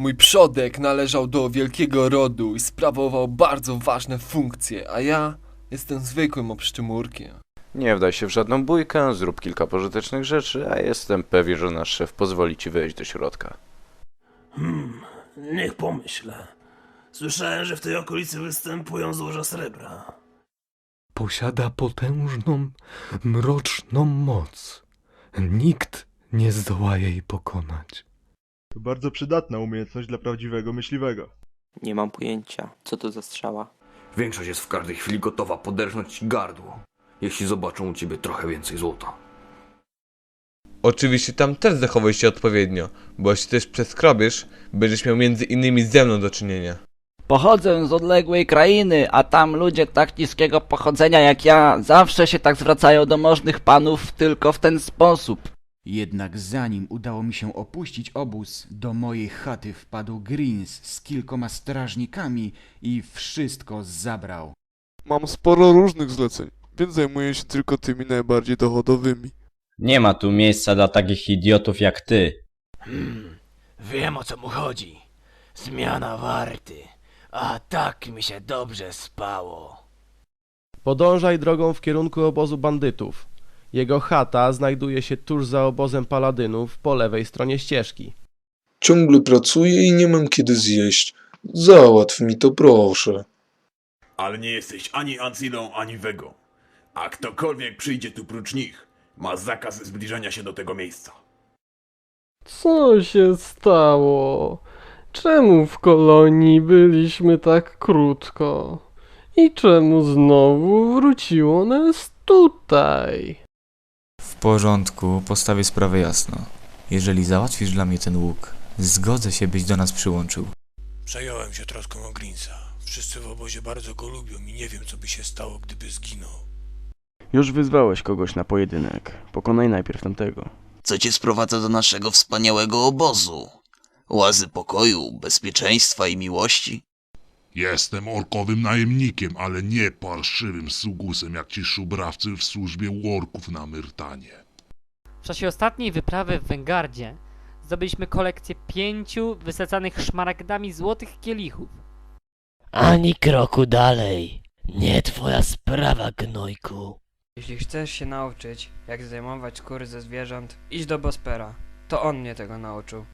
Mój przodek należał do wielkiego rodu i sprawował bardzo ważne funkcje, a ja jestem zwykłym obszczymurkiem. Nie wdaj się w żadną bójkę, zrób kilka pożytecznych rzeczy, a jestem pewien, że nasz szef pozwoli ci wejść do środka. Hmm, niech pomyślę. Słyszałem, że w tej okolicy występują złoża srebra. Posiada potężną, mroczną moc. Nikt nie zdoła jej pokonać. To bardzo przydatna umiejętność dla prawdziwego myśliwego. Nie mam pojęcia, co to za strzała. Większość jest w każdej chwili gotowa poderżnąć ci gardło, jeśli zobaczą u ciebie trochę więcej złota. Oczywiście tam też zachowaj się odpowiednio, bo jeśli też przeskrobiesz, będziesz miał między innymi ze mną do czynienia. Pochodzę z odległej krainy, a tam ludzie tak niskiego pochodzenia jak ja zawsze się tak zwracają do możnych panów tylko w ten sposób. Jednak zanim udało mi się opuścić obóz, do mojej chaty wpadł Greens z kilkoma strażnikami i wszystko zabrał. Mam sporo różnych zleceń, więc zajmuję się tylko tymi najbardziej dochodowymi. Nie ma tu miejsca dla takich idiotów jak ty. Hmm, wiem o co mu chodzi. Zmiana warty. A tak mi się dobrze spało. Podążaj drogą w kierunku obozu bandytów. Jego chata znajduje się tuż za obozem paladynów po lewej stronie ścieżki. Ciągle pracuję i nie mam kiedy zjeść. Załatw mi to proszę. Ale nie jesteś ani Ancilą, ani Wego. A ktokolwiek przyjdzie tu prócz nich, ma zakaz zbliżania się do tego miejsca. Co się stało? Czemu w kolonii byliśmy tak krótko? I czemu znowu wróciło nas tutaj? W porządku, postawię sprawę jasno. Jeżeli załatwisz dla mnie ten łuk, zgodzę się, byś do nas przyłączył. Przejąłem się troską o Greensa. Wszyscy w obozie bardzo go lubią i nie wiem, co by się stało, gdyby zginął. Już wyzwałeś kogoś na pojedynek. Pokonaj najpierw tamtego. Co cię sprowadza do naszego wspaniałego obozu? Łazy pokoju, bezpieczeństwa i miłości? Jestem orkowym najemnikiem, ale nie parszywym sługusem jak ci szubrawcy w służbie worków na Myrtanie. W czasie ostatniej wyprawy w Węgardzie zdobyliśmy kolekcję pięciu wysadzanych szmaragdami złotych kielichów. Ani kroku dalej. Nie twoja sprawa, gnojku. Jeśli chcesz się nauczyć, jak zdejmować skóry ze zwierząt, idź do Bospera. To on mnie tego nauczył.